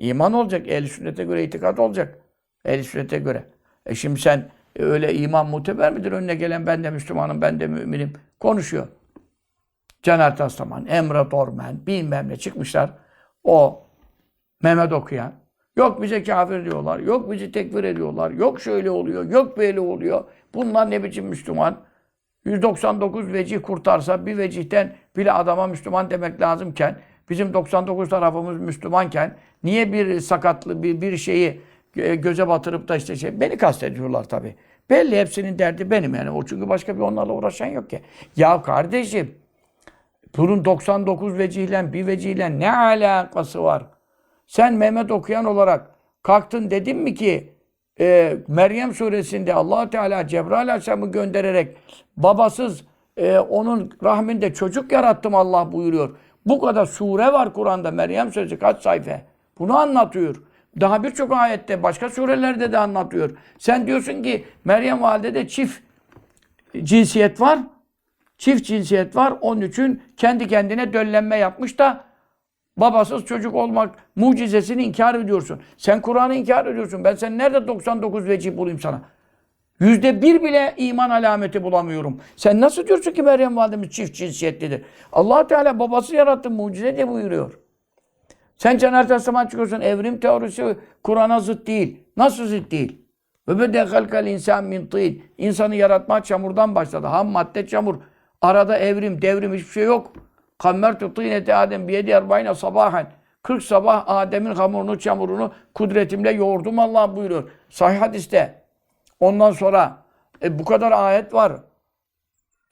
İman olacak. Ehl-i sünnete göre itikat olacak. Ehl-i sünnete göre. E şimdi sen e, öyle iman muteber midir? Önüne gelen ben de Müslümanım, ben de müminim. Konuşuyor. Caner Taslaman, Emre Dormen, bilmem ne çıkmışlar. O Mehmet okuyan. Yok bize kafir diyorlar. Yok bizi tekfir ediyorlar. Yok şöyle oluyor. Yok böyle oluyor. Bunlar ne biçim Müslüman? 199 vecih kurtarsa bir vecihten bile adama Müslüman demek lazımken bizim 99 tarafımız Müslümanken niye bir sakatlı bir, bir şeyi e, göze batırıp da işte şey beni kastediyorlar tabii. Belli hepsinin derdi benim yani. O çünkü başka bir onlarla uğraşan yok ki. Ya kardeşim bunun 99 vecihle bir vecihle ne alakası var? Sen Mehmet okuyan olarak kalktın dedin mi ki e, Meryem suresinde allah Teala Cebrail Aleyhisselam'ı göndererek babasız e, onun rahminde çocuk yarattım Allah buyuruyor. Bu kadar sure var Kur'an'da Meryem suresi kaç sayfa? Bunu anlatıyor. Daha birçok ayette başka surelerde de anlatıyor. Sen diyorsun ki Meryem validede çift cinsiyet var. Çift cinsiyet var. Onun için kendi kendine döllenme yapmış da babasız çocuk olmak mucizesini inkar ediyorsun. Sen Kur'an'ı inkar ediyorsun. Ben sen nerede 99 vecih bulayım sana? Yüzde bir bile iman alameti bulamıyorum. Sen nasıl diyorsun ki Meryem validemiz çift cinsiyetlidir? allah Teala babası yarattı mucize de buyuruyor. Sen Caner Taslaman çıkıyorsun evrim teorisi Kur'an'a zıt değil. Nasıl zıt değil? Ve bede halkal insan min tîn. İnsanı yaratmak çamurdan başladı. Ham madde çamur. Arada evrim, devrim hiçbir şey yok. Kammer tutînete Adem biyedi erbayne sabahen. 40 sabah Adem'in hamurunu, çamurunu kudretimle yoğurdum Allah buyuruyor. Sahih hadiste. Ondan sonra e, bu kadar ayet var.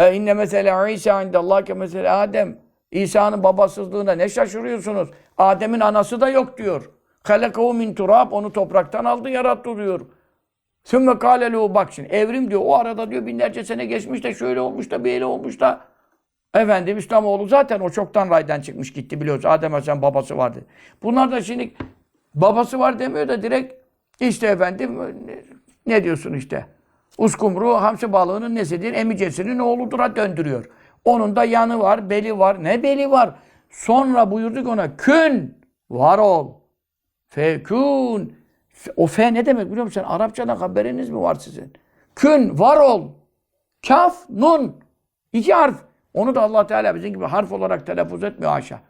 E, inne mesela İsa indallah ke mesela Adem. İsa'nın babasızlığına ne şaşırıyorsunuz? Adem'in anası da yok diyor. Halakahu min turab. Onu topraktan aldı yarattı diyor. Sümme kâlelu bak şimdi evrim diyor. O arada diyor binlerce sene geçmiş de şöyle olmuş da böyle olmuş da. Efendim İslamoğlu zaten o çoktan raydan çıkmış gitti biliyoruz. Adem Aleyhisselam babası vardı. Bunlar da şimdi babası var demiyor da direkt işte efendim ne diyorsun işte. Uskumru hamsi balığının nesidir? Emicesinin oğludur döndürüyor. Onun da yanı var, beli var. Ne beli var? Sonra buyurduk ona kün var ol. Fekun. O fe ne demek biliyor musun? Arapçadan haberiniz mi var sizin? Kün var ol. Kaf, nun. İki harf. Onu da Allah Teala bizim gibi harf olarak telaffuz etmiyor haşa.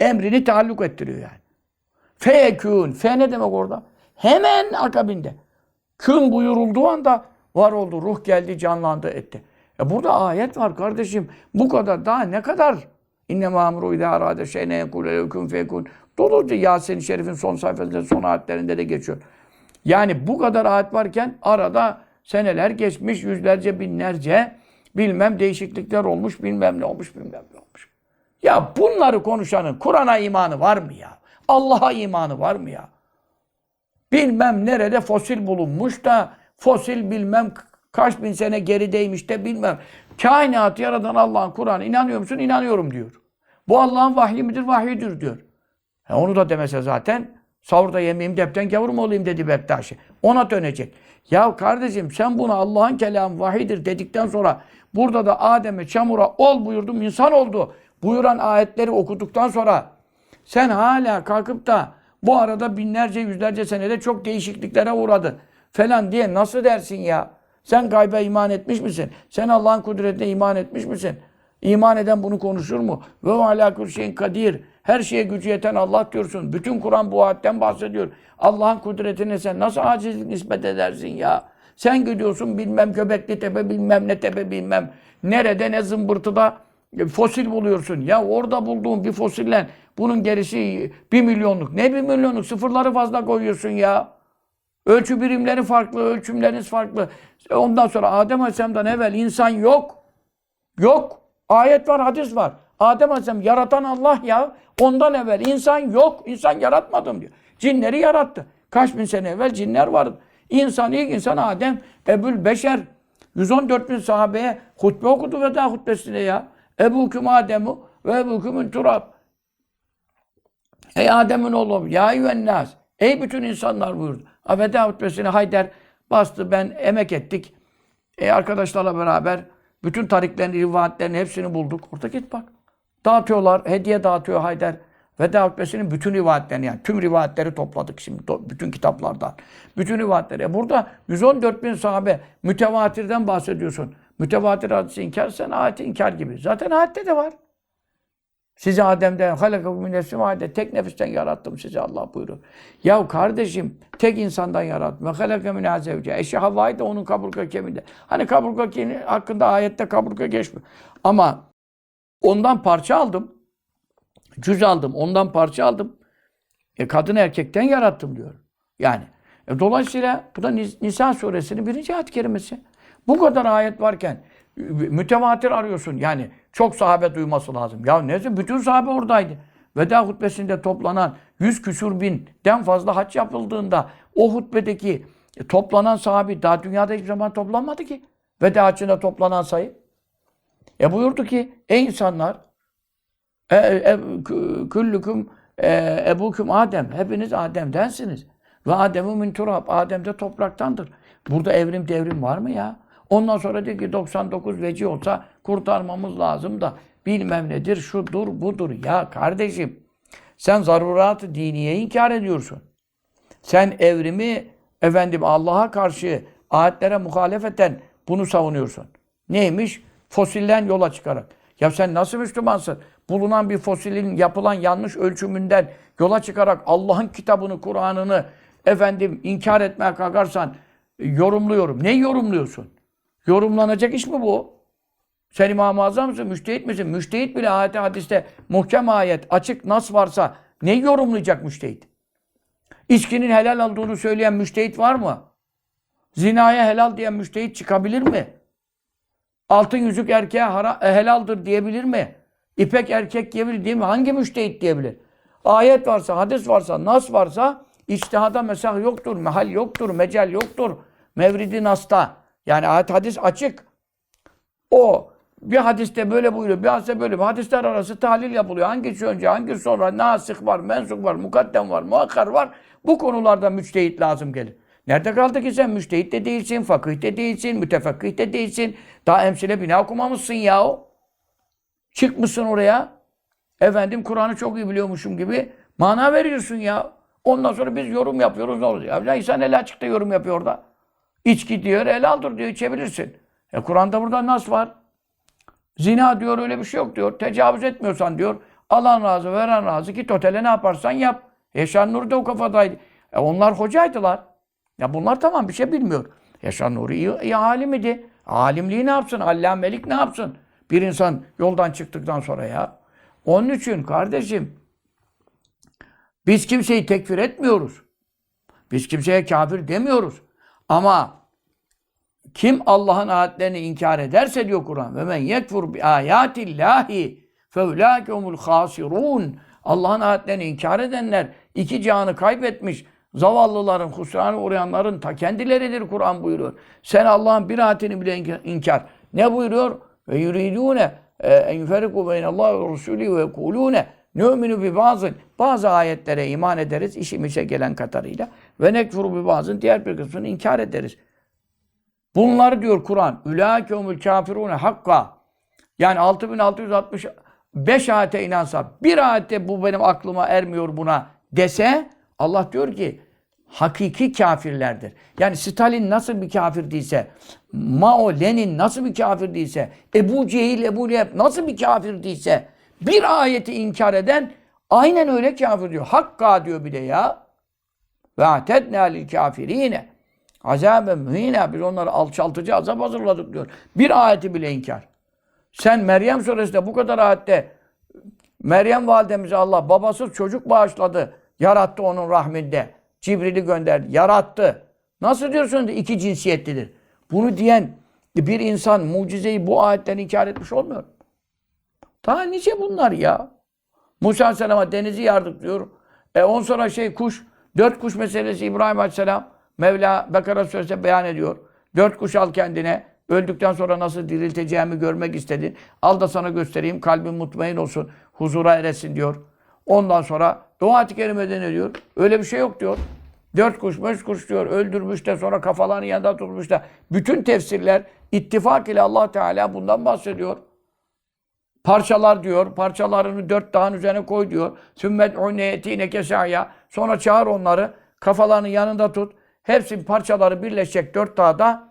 Emrini taalluk ettiriyor yani. Fekun. Fe ne demek orada? Hemen akabinde. Kün buyurulduğu anda var oldu. Ruh geldi, canlandı, etti. Ya burada ayet var kardeşim. Bu kadar daha ne kadar? İnne mamuru idâ arâde şeyne yekûle levkün fekûn. Doluca Yasin-i Şerif'in son sayfasında, son ayetlerinde de geçiyor. Yani bu kadar ayet varken arada seneler geçmiş, yüzlerce, binlerce bilmem değişiklikler olmuş, bilmem ne olmuş, bilmem ne olmuş. Ya bunları konuşanın Kur'an'a imanı var mı ya? Allah'a imanı var mı ya? Bilmem nerede fosil bulunmuş da fosil bilmem kaç bin sene gerideymiş de bilmem. Kainatı yaratan Allah'ın Kur'an'a inanıyor musun? İnanıyorum diyor. Bu Allah'ın vahyi midir? Vahyidir diyor. E onu da demese zaten sahurda yemeyeyim depten gavur mu olayım dedi Bektaşi. Ona dönecek. Ya kardeşim sen bunu Allah'ın kelamı vahidir dedikten sonra burada da Adem'e çamura ol buyurdum insan oldu. Buyuran ayetleri okuduktan sonra sen hala kalkıp da bu arada binlerce yüzlerce senede çok değişikliklere uğradı falan diye nasıl dersin ya? Sen gaybe iman etmiş misin? Sen Allah'ın kudretine iman etmiş misin? İman eden bunu konuşur mu? Ve kul şeyin kadir. Her şeye gücü yeten Allah diyorsun. Bütün Kur'an bu ayetten bahsediyor. Allah'ın kudretine sen nasıl acizlik nispet edersin ya? Sen gidiyorsun bilmem Göbekli Tepe bilmem ne tepe bilmem. Nerede ne zımbırtıda fosil buluyorsun. Ya orada bulduğun bir fosille bunun gerisi bir milyonluk. Ne bir milyonluk? Sıfırları fazla koyuyorsun ya. Ölçü birimleri farklı, ölçümleriniz farklı. Ondan sonra Adem Aleyhisselam'dan evvel insan yok. Yok. Ayet var, hadis var. Adem Aleyhisselam yaratan Allah ya. Ondan evvel insan yok. İnsan yaratmadım diyor. Cinleri yarattı. Kaç bin sene evvel cinler vardı. İnsan, ilk insan Adem, Ebul Beşer. 114 bin sahabeye hutbe okudu veda hutbesine ya. Ebu Küm Adem'u ve Ebu Küm'ün Turab. Ey Adem'in oğlu, ya yüvennâs. Ey bütün insanlar buyurdu. Veda hutbesine Hayder bastı. Ben emek ettik. E, arkadaşlarla beraber bütün tariklerin, rivayetlerin hepsini bulduk. Orada git bak. Dağıtıyorlar. Hediye dağıtıyor Hayder. Veda hutbesinin bütün rivayetlerini yani tüm rivayetleri topladık şimdi bütün kitaplardan. Bütün rivayetleri. E Burada 114 bin sahabe mütevatirden bahsediyorsun. Mütevatir hadisi inkar sen ayeti inkar gibi. Zaten ayette de var. Sizi Adem'den halakakum min nefsin vahide tek nefisten yarattım sizi Allah buyuruyor. Ya kardeşim tek insandan yarattım. Ve halaka min zevce. Eşi Havva'yı da onun kaburga kemiğinde. Hani kaburga kemiği hakkında ayette kaburga geçmiyor. Ama ondan parça aldım. Cüz aldım. Ondan parça aldım. E, kadın erkekten yarattım diyor. Yani. E, dolayısıyla bu da Nis- Nisa suresinin birinci ayet kerimesi. Bu kadar ayet varken e, mütevatir arıyorsun. Yani çok sahabe duyması lazım. Ya neyse bütün sahabe oradaydı. Veda hutbesinde toplanan 100 küsur binden fazla haç yapıldığında o hutbedeki e, toplanan sahabi daha dünyada hiçbir zaman toplanmadı ki. Veda haccında toplanan sayı. E buyurdu ki ey insanlar e, e, kü- küllüküm e, ebuküm Adem. Hepiniz Adem'densiniz. Ve Adem'u min turab. Adem de topraktandır. Burada evrim devrim var mı ya? Ondan sonra diyor ki 99 veci olsa kurtarmamız lazım da bilmem nedir, şudur, budur. Ya kardeşim sen zarurat-ı diniye inkar ediyorsun. Sen evrimi efendim Allah'a karşı ayetlere muhalefeten bunu savunuyorsun. Neymiş? Fosilden yola çıkarak. Ya sen nasıl Müslümansın? Bulunan bir fosilin yapılan yanlış ölçümünden yola çıkarak Allah'ın kitabını, Kur'an'ını efendim inkar etmeye kalkarsan e, yorumluyorum. Ne yorumluyorsun? Yorumlanacak iş mi bu? Sen İmam-ı Azam mısın? Müştehit misin? Müştehit bile ayet hadiste muhkem ayet, açık nas varsa ne yorumlayacak müştehit? İçkinin helal olduğunu söyleyen müştehit var mı? Zinaya helal diyen müştehit çıkabilir mi? Altın yüzük erkeğe hara- e, helaldir diyebilir mi? İpek erkek diyebilir değil mi? Hangi müştehit diyebilir? Ayet varsa, hadis varsa, nas varsa içtihada mesah yoktur, mehal yoktur, mecal yoktur. Mevridi nasta. Yani ayet hadis açık. O bir hadiste böyle buyuruyor, bir hadiste böyle. Bir hadisler arası tahlil yapılıyor. Hangisi önce, hangisi sonra, nasih var, mensuk var, mukaddem var, muakkar var. Bu konularda müçtehit lazım gelir. Nerede kaldı ki sen müçtehit de değilsin, fakih de değilsin, mütefekkih de değilsin. Daha emsile bina okumamışsın ya. Çıkmışsın oraya. Efendim Kur'an'ı çok iyi biliyormuşum gibi mana veriyorsun ya. Ondan sonra biz yorum yapıyoruz ne oluyor? Ya insan el açıkta yorum yapıyor orada. İçki diyor, helaldir diyor, içebilirsin. E Kur'an'da burada nas var. Zina diyor öyle bir şey yok diyor. Tecavüz etmiyorsan diyor. Alan razı, veren razı. Git otele ne yaparsan yap. Yaşar Nuri de o kafadaydı. E onlar hocaydılar. Ya bunlar tamam bir şey bilmiyor. Yaşar Nuri iyi, iyi alim idi. Alimliği ne yapsın? Allamelik ne yapsın? Bir insan yoldan çıktıktan sonra ya. Onun için kardeşim biz kimseyi tekfir etmiyoruz. Biz kimseye kafir demiyoruz. Ama kim Allah'ın ayetlerini inkar ederse diyor Kur'an ve men yekfur bi ayatillahi feulâkehumul hasirun. Allah'ın ayetlerini inkar edenler iki canı kaybetmiş zavallıların, husrana uğrayanların ta kendileridir Kur'an buyuruyor. Sen Allah'ın bir ayetini bile inka- inkar. Ne buyuruyor? Ve yuridune en yuferiku beynallahi ve rusulü ve yekulune nü'minu bi bazı bazı ayetlere iman ederiz işimize gelen kadarıyla ve nekfuru bi bazı diğer bir kısmını inkar ederiz. Bunlar diyor Kur'an. Ülâkehumul kafirûne hakka. Yani 6665 ayete inansa, bir ayette bu benim aklıma ermiyor buna dese, Allah diyor ki hakiki kafirlerdir. Yani Stalin nasıl bir kafir değilse, Mao, Lenin nasıl bir kafir değilse, Ebu Cehil, Ebu Leheb nasıl bir kafir değilse, bir ayeti inkar eden aynen öyle kafir diyor. Hakka diyor bir de ya. Ve atednâ lil kafirîne. Azaben mühine. Biz onları alçaltıcı azap hazırladık diyor. Bir ayeti bile inkar. Sen Meryem suresinde bu kadar ayette Meryem validemize Allah babasız çocuk bağışladı. Yarattı onun rahminde. Cibril'i gönderdi. Yarattı. Nasıl diyorsun iki cinsiyetlidir? Bunu diyen bir insan mucizeyi bu ayetten inkar etmiş olmuyor. Daha nice bunlar ya. Musa Aleyhisselam'a denizi yardık diyor. E on sonra şey kuş, dört kuş meselesi İbrahim Aleyhisselam Mevla Bekara Suresi'nde beyan ediyor. Dört kuş al kendine. Öldükten sonra nasıl dirilteceğimi görmek istedin. Al da sana göstereyim. Kalbin mutmain olsun. Huzura eresin diyor. Ondan sonra dua ayet-i kerimede ne diyor? Öyle bir şey yok diyor. Dört kuş, beş kuş diyor. Öldürmüş de sonra kafalarını yanında tutmuş da. Bütün tefsirler ittifak ile allah Teala bundan bahsediyor. Parçalar diyor. Parçalarını dört dağın üzerine koy diyor. Sümmet uyneyetine kesaya. Sonra çağır onları. Kafalarını yanında tut. Hepsi parçaları birleşecek dört dağda.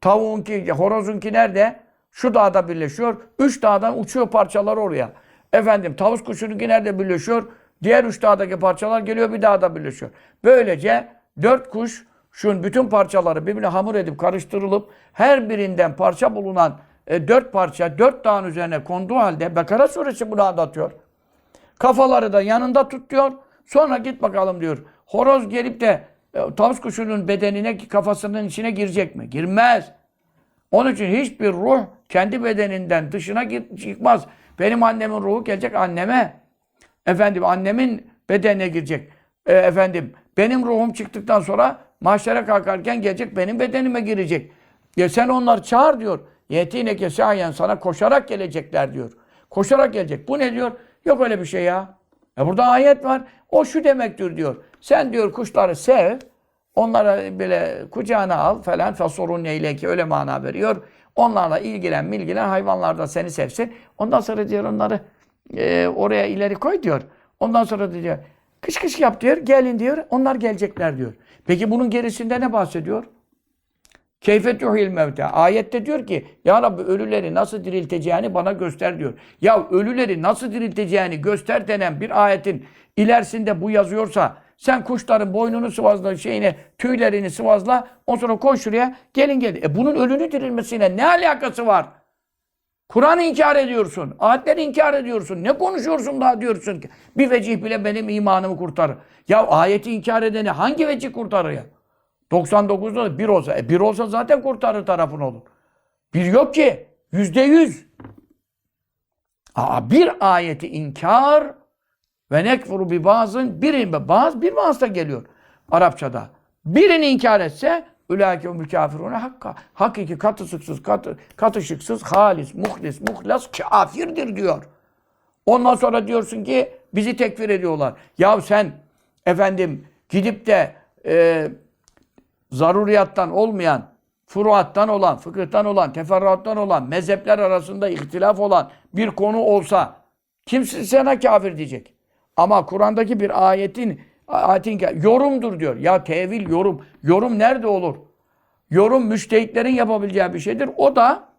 Tavuğunki, horozunki nerede? Şu dağda birleşiyor. Üç dağdan uçuyor parçalar oraya. Efendim tavus kuşununki nerede birleşiyor? Diğer üç dağdaki parçalar geliyor bir dağda birleşiyor. Böylece dört kuş şun bütün parçaları birbirine hamur edip karıştırılıp her birinden parça bulunan e, dört parça dört dağın üzerine konduğu halde Bekara suresi bunu anlatıyor. Kafaları da yanında tut diyor. Sonra git bakalım diyor. Horoz gelip de e, tavus kuşunun bedenine kafasının içine girecek mi? Girmez. Onun için hiçbir ruh kendi bedeninden dışına gir- çıkmaz. Benim annemin ruhu gelecek anneme. Efendim annemin bedenine girecek. E, efendim benim ruhum çıktıktan sonra mahşere kalkarken gelecek benim bedenime girecek. Ya sen onları çağır diyor. Yetine kesayen sana koşarak gelecekler diyor. Koşarak gelecek. Bu ne diyor? Yok öyle bir şey ya. E burada ayet var. O şu demektir diyor. Sen diyor kuşları sev. Onlara böyle kucağına al falan fasorun neyle ki öyle mana veriyor. Onlarla ilgilen milgilen hayvanlar da seni sevsin. Ondan sonra diyor onları e, oraya ileri koy diyor. Ondan sonra diyor kış kış yap diyor. Gelin diyor. Onlar gelecekler diyor. Peki bunun gerisinde ne bahsediyor? Keyfet yuhil mevte. Ayette diyor ki Ya Rabbi ölüleri nasıl dirilteceğini bana göster diyor. Ya ölüleri nasıl dirilteceğini göster denen bir ayetin ilerisinde bu yazıyorsa sen kuşların boynunu sıvazla şeyine tüylerini sıvazla ondan sonra koy şuraya gelin gelin. E bunun ölünü dirilmesine ne alakası var? Kur'an'ı inkar ediyorsun. Ayetleri inkar ediyorsun. Ne konuşuyorsun daha diyorsun ki? Bir vecih bile benim imanımı kurtarır. Ya ayeti inkar edeni hangi vecih kurtarır ya? 99'da da bir olsa. E bir olsa zaten kurtarır tarafın olur. Bir yok ki. Yüzde yüz. Aa, bir ayeti inkar ve nekfuru bir bazın birin bazı bir bazda geliyor Arapçada. Birini inkar etse ülâke kafirune hakka. Hakiki katısıksız, katı, katışıksız, halis, muhlis, muhlas kafirdir diyor. Ondan sonra diyorsun ki bizi tekfir ediyorlar. Ya sen efendim gidip de e, zaruriyattan olmayan, furuattan olan, fıkıhtan olan, teferruattan olan, mezhepler arasında ihtilaf olan bir konu olsa kimse sana kafir diyecek. Ama Kur'an'daki bir ayetin ayetin yorumdur diyor. Ya tevil yorum. Yorum nerede olur? Yorum müştehitlerin yapabileceği bir şeydir. O da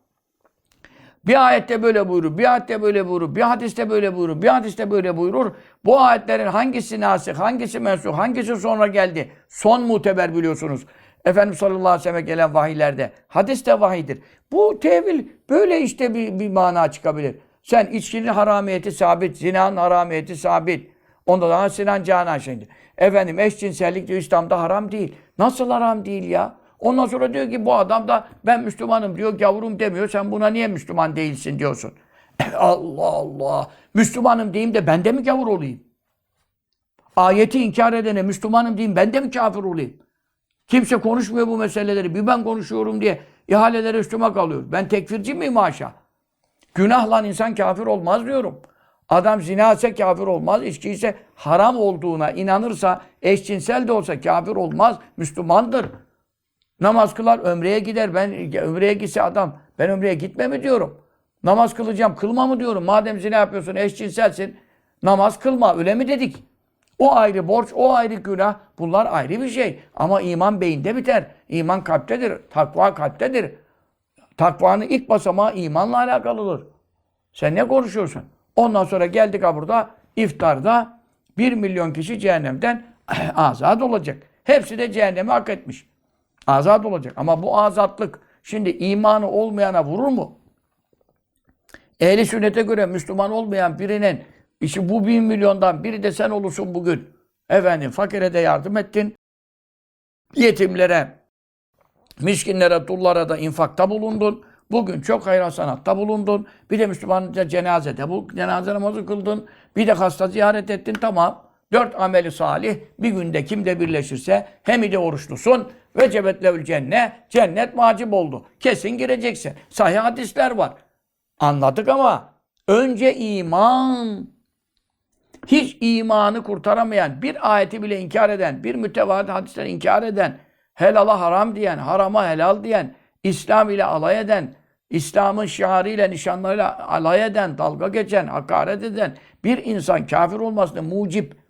bir ayette böyle buyurur, bir ayette böyle buyurur, bir hadiste böyle buyurur, bir hadiste böyle buyurur. Bu ayetlerin hangisi nasih, hangisi mensuh, hangisi sonra geldi? Son muteber biliyorsunuz. Efendimiz sallallahu aleyhi ve sellem'e gelen vahiylerde. Hadis de vahidir. Bu tevil böyle işte bir, bir mana çıkabilir. Sen içkinin haramiyeti sabit, zinanın haramiyeti sabit. Onda daha sinan canan şimdi. Efendim eşcinsellik diyor İslam'da haram değil. Nasıl haram değil ya? Ondan sonra diyor ki bu adam da ben Müslümanım diyor, gavurum demiyor. Sen buna niye Müslüman değilsin diyorsun. Allah Allah. Müslümanım diyeyim de ben de mi gavur olayım? Ayeti inkar edene Müslümanım diyeyim ben de mi kafir olayım? Kimse konuşmuyor bu meseleleri. Bir ben konuşuyorum diye ihaleleri üstüme kalıyor. Ben tekfirci miyim haşa? Günahla insan kafir olmaz diyorum. Adam zina ise kafir olmaz. İçki ise haram olduğuna inanırsa, eşcinsel de olsa kafir olmaz. Müslümandır. Namaz kılar, ömreye gider. Ben ömreye gitse adam, ben ömreye gitme mi diyorum. Namaz kılacağım, kılma mı diyorum. Madem zina yapıyorsun, eşcinselsin, namaz kılma. Öyle mi dedik? O ayrı borç, o ayrı günah. Bunlar ayrı bir şey. Ama iman beyinde biter. İman kalptedir. Takva kalptedir. Takvanın ilk basamağı imanla alakalıdır. Sen ne konuşuyorsun? Ondan sonra geldik ha burada iftarda bir milyon kişi cehennemden azat olacak. Hepsi de cehennemi hak etmiş. Azat olacak. Ama bu azatlık şimdi imanı olmayana vurur mu? Ehli sünnete göre Müslüman olmayan birinin işte bu bin milyondan biri de sen olursun bugün. Efendim fakire de yardım ettin. Yetimlere, miskinlere, dullara da infakta bulundun. Bugün çok hayır sanatta bulundun. Bir de Müslümanca cenazede bu cenaze namazı kıldın. Bir de hasta ziyaret ettin. Tamam. Dört ameli salih bir günde kimde birleşirse hem de oruçlusun ve cebetlevül cennet. Cennet vacip oldu. Kesin gireceksin. Sahih hadisler var. Anladık ama önce iman. Hiç imanı kurtaramayan, bir ayeti bile inkar eden, bir mütevazi hadisleri inkar eden, helala haram diyen, harama helal diyen, İslam ile alay eden, İslam'ın şiarıyla, nişanlarıyla alay eden, dalga geçen, hakaret eden bir insan kafir olmasını mucip,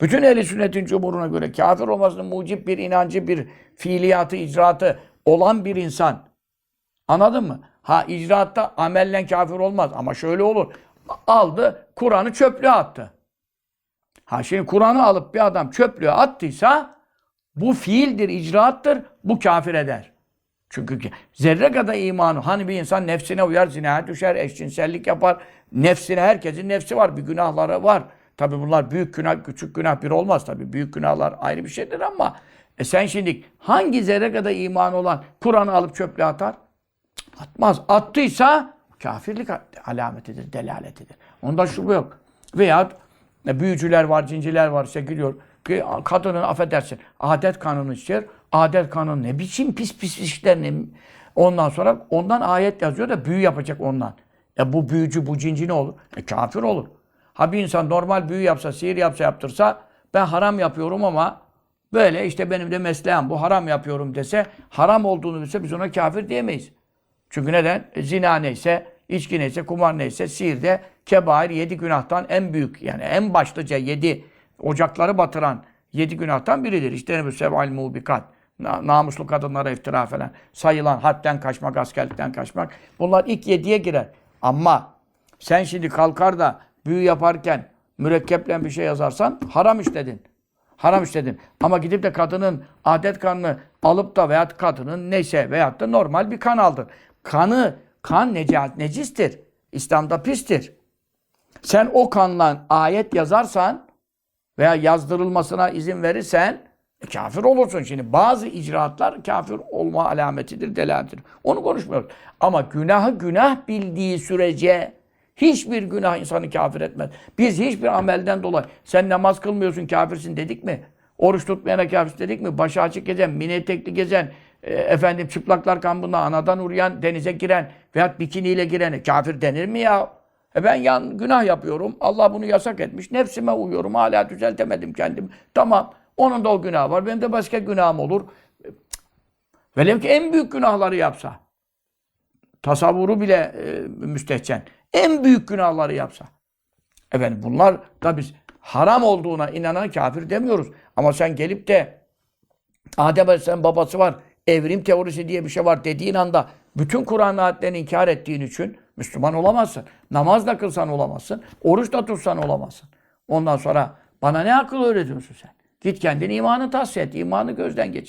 bütün ehli sünnetin cumhuruna göre kafir olmasını mucip bir inancı, bir fiiliyatı, icraatı olan bir insan. Anladın mı? Ha icraatta amellen kafir olmaz ama şöyle olur. Aldı, Kur'an'ı çöplüğe attı. Ha şimdi Kur'an'ı alıp bir adam çöplüğe attıysa bu fiildir, icraattır, bu kafir eder. Çünkü zerre kadar imanı. Hani bir insan nefsine uyar, zinaya düşer, eşcinsellik yapar. Nefsine, herkesin nefsi var, bir günahları var. Tabi bunlar büyük günah, küçük günah bir olmaz tabi. Büyük günahlar ayrı bir şeydir ama e sen şimdi hangi zerre kadar imanı olan Kur'an'ı alıp çöplüğe atar? Atmaz. Attıysa kafirlik alametidir, delaletidir. Onda şüphe yok. Veya e, büyücüler var, cinciler var, işte giriyor. Kadının affedersin, adet kanunu ister. Adet kanunu ne biçim pis pis işler ne. Ondan sonra ondan ayet yazıyor da büyü yapacak ondan. E bu büyücü, bu cinci ne olur? E kafir olur. Ha bir insan normal büyü yapsa, sihir yapsa, yaptırsa ben haram yapıyorum ama böyle işte benim de mesleğim bu haram yapıyorum dese, haram olduğunu bilse biz ona kafir diyemeyiz. Çünkü neden? E, zina neyse, içki neyse, kumar neyse, sihir de kebair yedi günahtan en büyük yani en başlıca yedi ocakları batıran yedi günahtan biridir. İşte bu seb'al mubikat. Na- namuslu kadınlara iftira falan. Sayılan hadden kaçmak, askerlikten kaçmak. Bunlar ilk yediye girer. Ama sen şimdi kalkar da büyü yaparken mürekkeple bir şey yazarsan haram işledin. Haram işledin. Ama gidip de kadının adet kanını alıp da veyahut kadının neyse veyahut da normal bir kan aldın. Kanı, kan neca- necistir. İslam'da pistir. Sen o kanla ayet yazarsan veya yazdırılmasına izin verirsen e, kafir olursun. Şimdi bazı icraatlar kafir olma alametidir, delalidir. Onu konuşmuyoruz. Ama günahı günah bildiği sürece hiçbir günah insanı kafir etmez. Biz hiçbir amelden dolayı sen namaz kılmıyorsun kafirsin dedik mi? Oruç tutmayana kafirsin dedik mi? Başı açık gezen, mini etekli gezen, e, efendim çıplaklar kampında anadan uğrayan, denize giren veyahut bikiniyle girene kafir denir mi ya? E ben yan günah yapıyorum. Allah bunu yasak etmiş. Nefsime uyuyorum. Hala düzeltemedim kendimi. Tamam. Onun da o günah var. Benim de başka günahım olur. Velev ki en büyük günahları yapsa. Tasavvuru bile e, müstehcen. En büyük günahları yapsa. Efendim bunlar da biz haram olduğuna inanan kafir demiyoruz. Ama sen gelip de Adem Aleyhisselam babası var, evrim teorisi diye bir şey var dediğin anda bütün Kur'an ayetlerini inkar ettiğin için Müslüman olamazsın. Namaz da kılsan olamazsın. Oruç da tutsan olamazsın. Ondan sonra bana ne akıl öğretiyorsun sen? Git kendini imanı tahsiye et, imanı gözden geçir.